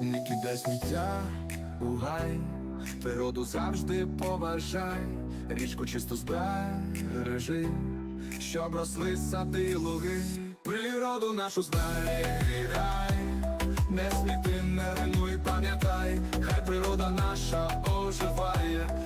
Не кидай сміття у гай, природу завжди поважай, річку чисто збережи, щоб росли сади і луги, природу нашу зберігай, не сміти, не руйнуй, пам'ятай, хай природа наша оживає,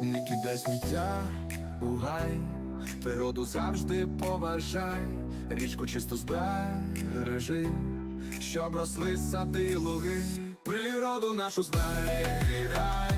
Не кидай сміття у гай, природу завжди поважай, річку чисто збережи, щоб росли сади луги, природу нашу зберігай,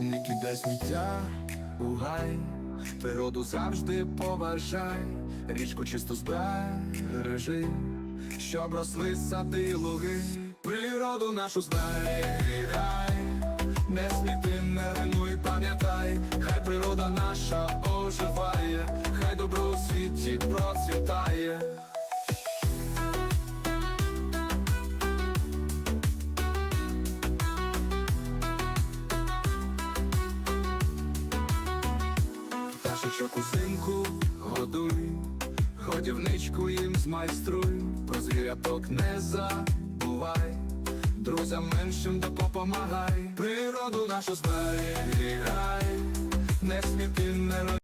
Не кидай сміття у гай, природу завжди поважай, річку чисто збережи, щоб росли сади луги, природу нашу зберігай, не сміти, не руйнуй, пам'ятай, хай природа наша оживає, хай добро у світі процвітає. Пташечок кусинку годуй, годівничку їм змайструй, про звіряток не забувай, друзям меншим допомагай, природу нашу зберігай, не сміти, не руйнуй.